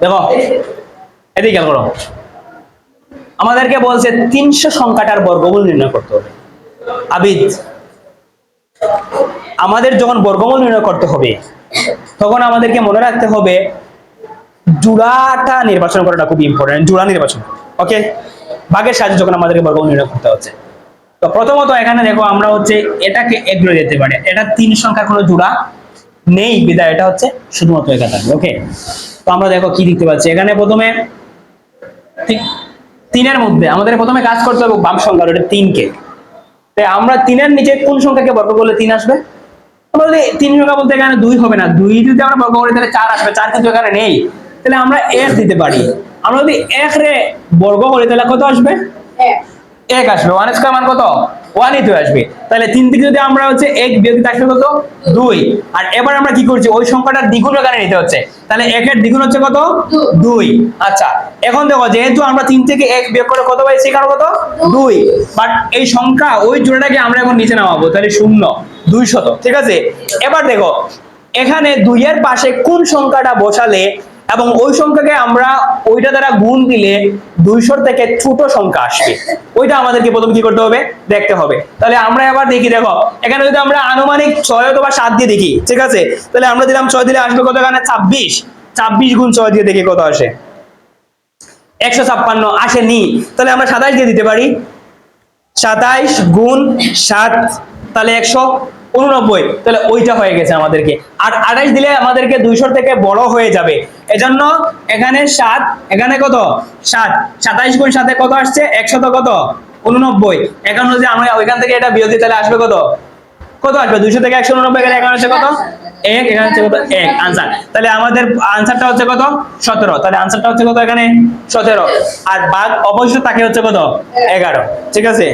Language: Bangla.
দেখো, এদিকে খেয়াল করো। আমাদেরকে বলছে তিনশো সংখ্যাটার বর্গমূল নির্ণয় করতে হবে। আবিদ, আমাদের যখন বর্গমূল নির্ণয় করতে হবে, তখন আমাদেরকে মনে রাখতে হবে জোড়াটা নির্বাচন করাটা খুব ইম্পর্টেন্ট জোড়া নির্বাচন। ওকে? বাঘের সাহায্যে যখন আমাদেরকে বর্গমূল নির্ণয় করতে হচ্ছে। তো প্রথমত এখানে দেখো, আমরা হচ্ছে এটাকে এগুলো যেতে পারে। এটা তিন সংখ্যার কোনো জোড়া নেই বিদায়। এটা হচ্ছে শুধুমাত্র একা থাকবে ওকে তো আমরা দেখো কি দেখতে পাচ্ছি। এখানে প্রথমে তিনের মধ্যে আমাদের প্রথমে কাজ করতে হবে বাম সংখ্যা ওটা তিনকে। তাই আমরা তিনের নিচে কোন সংখ্যাকে বর্গ করলে তিন আসবে? আমরা যদি তিন সংখ্যা বলতে এখানে দুই হবে না দুই যদি আমরা বর্গ করি তাহলে চার আসবে চার কিন্তু এখানে নেই। তাহলে আমরা এক দিতে পারি। আমরা যদি এক রে বর্গ করি তাহলে কত আসবে? এক। আসবে। ওয়ান স্কোয়ার মান কত? ওয়ানই তো আসবে। তাহলে তিন থেকে যদি আমরা হচ্ছে এক বিয়োগ আসবে কত? দুই। আর এবার আমরা কি করছি? ওই সংখ্যাটার দ্বিগুণ এখানে নিতে হচ্ছে। তাহলে একের দ্বিগুণ হচ্ছে কত? দুই। আচ্ছা এখন দেখো যেহেতু আমরা তিন থেকে এক বিয়োগ করে কত পাইছি? এখানে কত? দুই। বাট এই সংখ্যা ওই জোড়াটাকে আমরা এখন নিচে নামাবো তাহলে শূন্য দুই শত ঠিক আছে? এবার দেখো এখানে দুইয়ের পাশে কোন সংখ্যাটা বসালে এবং ওই সংখ্যাকে আমরা ওইটা দ্বারা গুণ দিলে দুইশোর থেকে ছোট সংখ্যা আসবে। ওইটা আমাদেরকে প্রথম কি করতে হবে? দেখতে হবে। তাহলে আমরা এবার দেখি, দেখো, এখানে যদি আমরা আনুমানিক ছয় অথবা সাত দিয়ে দেখি, ঠিক আছে? তাহলে আমরা দিলাম ছয় দিলে আসবে কত এখানে? ছাব্বিশ। ছাব্বিশ গুণ ছয় দিয়ে দেখি কত আসে? একশো ছাপ্পান্ন আসেনি। তাহলে আমরা সাতাইশ দিয়ে দিতে পারি। সাতাইশ গুণ সাত, তাহলে একশো উননব্বই। তাহলে ওইটা হয়ে গেছে আমাদেরকে। আর আঠাইশ দিলে আমাদেরকে দুইশোর থেকে বড় হয়ে যাবে। এজন্য এখানে সাত, এখানে কত? সাত। সাতাইশ গুণ সাথে কত আসছে? একশত কত? উননব্বই। এখন যদি আমরা ওইখান থেকে এটা বিয়োগ তাহলে আসবে কত? কত আসবে? দুইশো থেকে একশো উননব্বই গেলে এখানে হচ্ছে কত? এক, এখানে হচ্ছে কত? এক। আনসার তাহলে আমাদের আনসারটা হচ্ছে কত? সতেরো। তাহলে আনসারটা হচ্ছে কত এখানে? সতেরো। আর বাঘ অবশ্যই তাকে হচ্ছে কত? এগারো। ঠিক আছে?